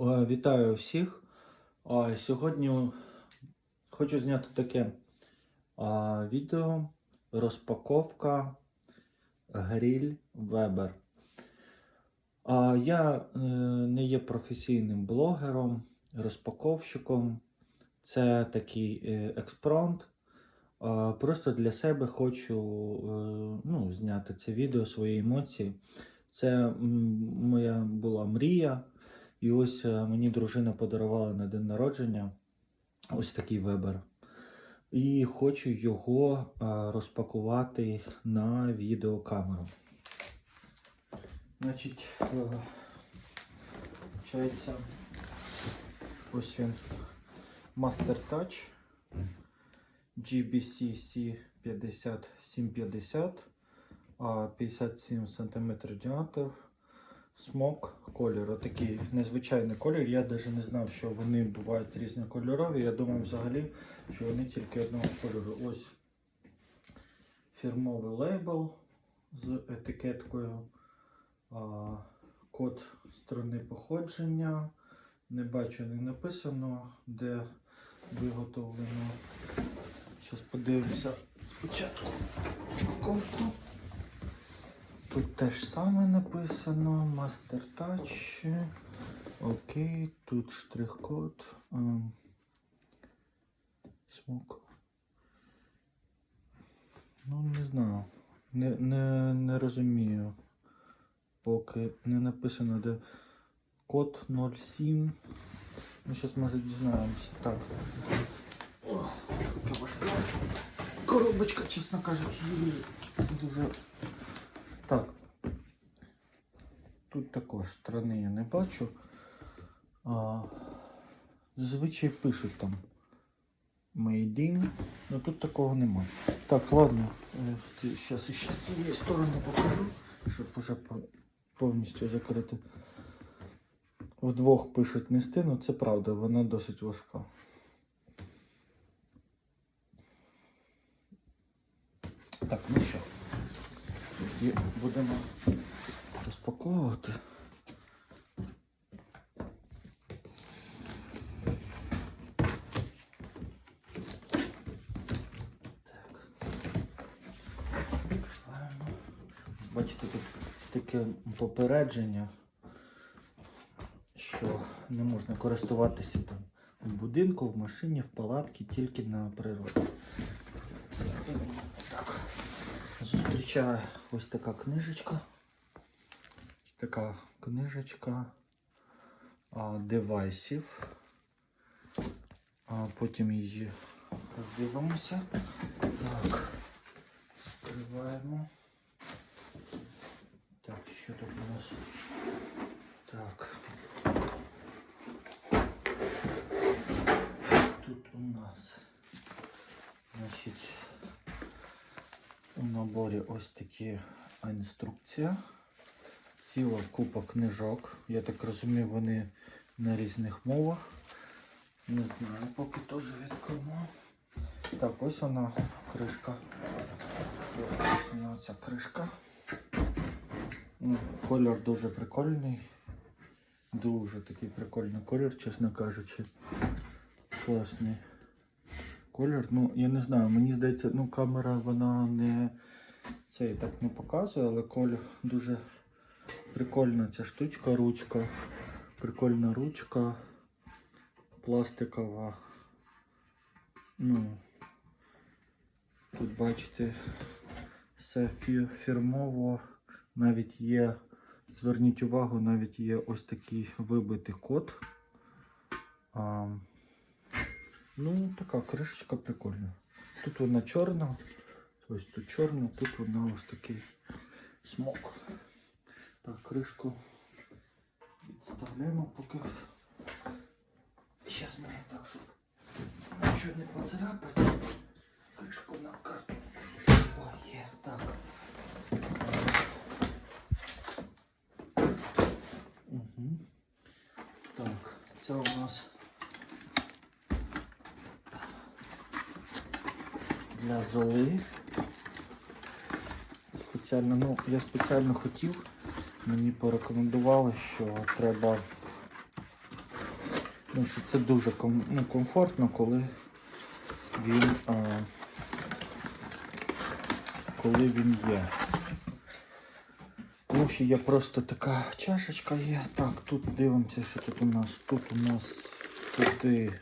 Е, Вітаю всіх. Сьогодні хочу зняти таке відео розпаковка гриль Weber. Я е, не є професійним блогером, розпаковщиком. Це такий е, експромт. Просто для себе хочу ну, зняти це відео, свої емоції. Це моя була мрія. І ось е, мені дружина подарувала на день народження ось такий вибір. І хочу його е, розпакувати на відеокамеру. Значить, е, ось він Master Touch GBC C5750 57 см діаметр. Смок колір. Отакий незвичайний колір. Я навіть не знав, що вони бувають різнокольорові. Я думав взагалі, що вони тільки одного кольору. Ось фірмовий лейбл з етикеткою. А, код сторони походження. Не бачу, не написано, де виготовлено. Зараз подивимося спочатку упаковку. Тут теж саме написано Master Touch. Окей, тут штрих-код. ем, Смок. Ну, не знаю. Не, не, не розумію. Поки не написано, де код 07. Ну, зараз може дізнаємося. Так. Коробочка, чесно кажучи, дуже так. Тут також страни я не бачу. А, зазвичай пишуть там Made in, але тут такого немає. Так, ладно, зараз ще з цієї сторони покажу, щоб уже повністю закрити. Вдвох пишуть нести, ну це правда, вона досить важка. Так, ну. І будемо розпаковувати. Бачите, тут таке попередження, що не можна користуватися там в будинку, в машині, в палатці, тільки на природі. Зустрічає ось така книжечка. Ось така книжечка а, девайсів. А потім її роздивимося. Так, відкриваємо. Так, що тут у нас? Так. Тут у нас, значить, у наборі ось такі інструкція. Ціла купа книжок. Я так розумію, вони на різних мовах. Не знаю, поки теж від. Так, ось вона кришка. Ось вона ця кришка. Ну, Колір дуже прикольний. Дуже такий прикольний колір, чесно кажучи. Класний колір. Ну, я не знаю, мені здається, ну камера вона не це так не показує, але колір дуже прикольна ця штучка, ручка. Прикольна ручка. Пластикова. Ну, тут бачите, все фірмово. Навіть є, зверніть увагу, навіть є ось такий вибитий код. А, Ну, така кришечка прикольна. Тут вона чорна, ось тут чорна, тут вона ось такий смок. Так, кришку відставляємо поки. Зараз мені так, щоб нічого не поцарапати. Кришку на карту. О, є, так. Угу. Так, це у нас для золи. Спеціально, ну, я спеціально хотів, мені порекомендували, що треба Тому що це дуже ком, ну, комфортно, коли він, а, коли він є. Тому що є просто така чашечка є. Так, тут дивимося, що тут у нас. Тут у нас сюди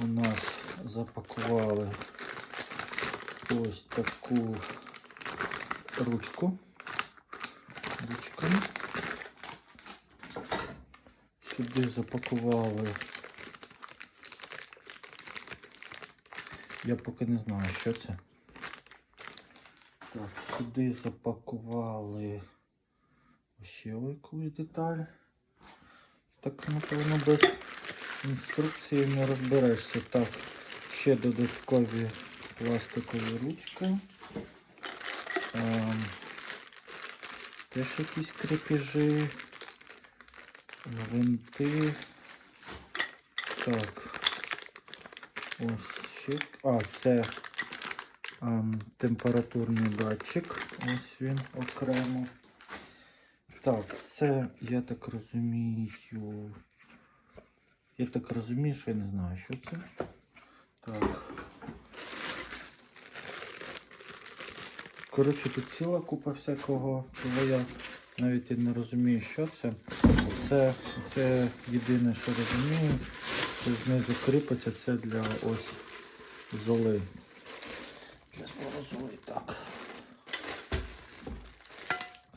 у нас запакували ось таку ручку. Ручка. Сюди запакували. Я поки не знаю, що це. Так, сюди запакували ще якусь деталь. Так, напевно, без інструкції не розберешся. Так, ще додаткові пластикові ручки. Ем, теж якісь крепежі. Гвинти. Так. Ось ще. А, це ем, температурний датчик. Ось він окремо. Так, це, я так розумію. Я так розумію, що я не знаю, що це. Так. Коротше, тут ціла купа всякого, але я навіть і не розумію, що це. Це, це єдине, що розумію, що знизу кріпиться, це для ось золи. Для золи, так.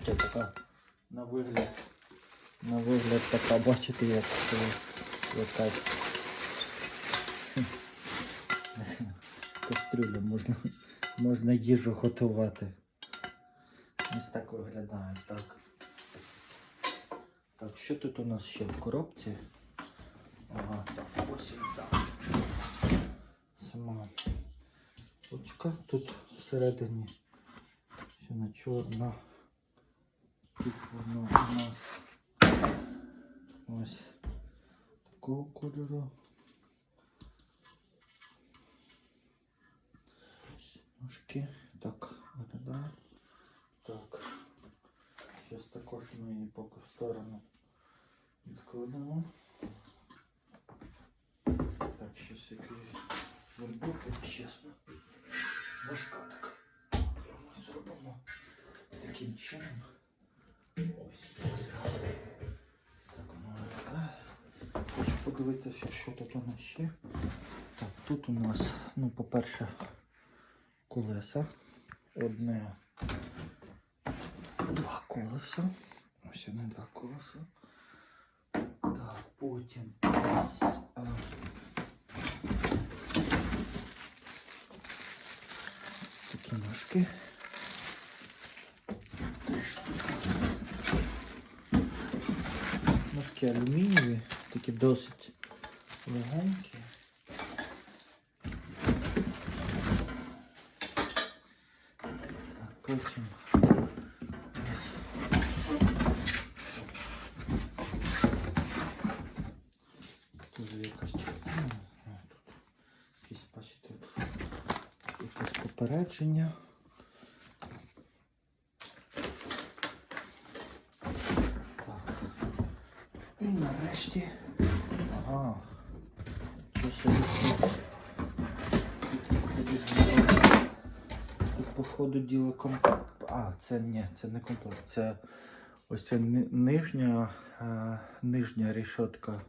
Це така на вигляд. На вигляд така, бачите, як це хм, кастрюля можна, можна їжу готувати. Ось так виглядає, так. Так, що тут у нас ще в коробці? Ага, так, ось. Сама ручка. Тут всередині ще на чорна. Тут воно у нас ось такого кольору. Ножки. Так, виглядає. Так. Зараз також ми її поки в сторону відкладемо. Так, щось якийсь зробити, чесно. Важка така. Ми зробимо таким чином. Ось ось. Так воно виглядає. Хочу подивитися, що тут у нас ще. Так, тут у нас, ну, по-перше, колеса. Одне два колеса. Ось вони два колеса. Так, потім нас а, такі ножки. Ножки алюмінієві, такі досить легенькі. Потім Тут якась Тут якісь, бачите, якесь попередження. Так. І нарешті. Ага. Що собі тут? Тут, Походу, діло комплект. А, це ні, це не комплект. Це ось ця нижня, е, нижня рішотка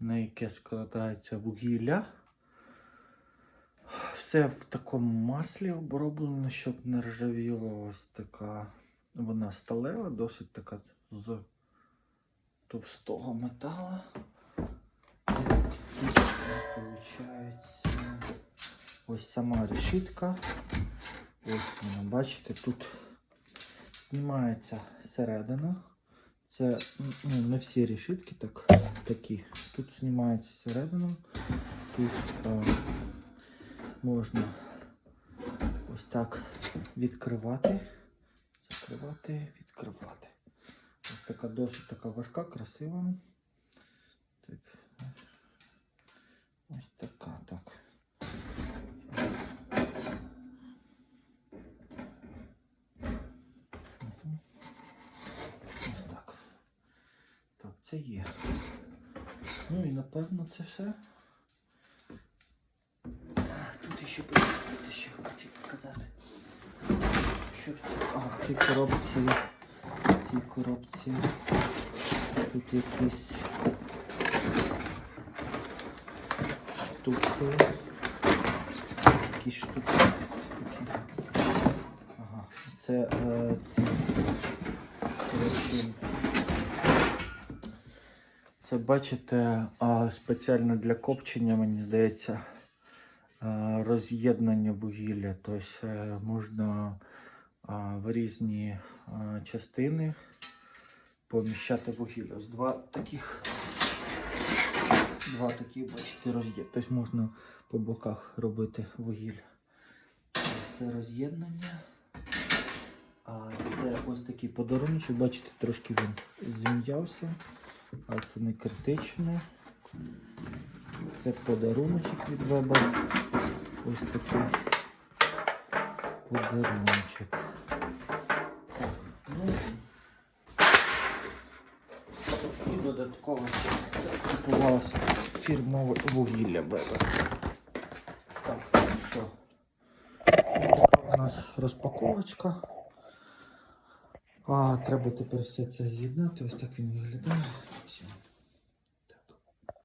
на яке складається вугілля. Все в такому маслі оброблено, щоб не ржавіло. Ось така. Вона сталева, досить така з товстого металу. Ось сама решітка. Ось бачите, тут знімається середина. Це ну, не всі решітки так, такі. Тут знімається середина. Тут е, можна ось так відкривати, закривати, відкривати. Ось така досить така важка, красива. Так. Ось така, так. Мгм. Ось так. Так, це є. Ну і напевно це все. Тут ще показати, ще хотів показати. Що в цій, а, в цій коробці. В цій коробці. Тут якісь штуки. Якісь штуки. Ага. Це е, ці. Коротше, Це бачите спеціально для копчення, мені здається, роз'єднання вугілля. Тобто можна в різні частини поміщати вугілля. Ось два таких, два такі, бачите, роз'єднання. Тобто можна по боках робити вугілля. Це роз'єднання. А це ось такий подарунок, бачите, трошки він зім'явся, але це не критично. Це подаруночок від Weber. Ось такий подаруночок. Ну, і додатково це купувалося фірмове вугілля Weber. Так, що? У нас розпаковочка. А, треба тепер все це з'єднати. Ось так він виглядає. Все.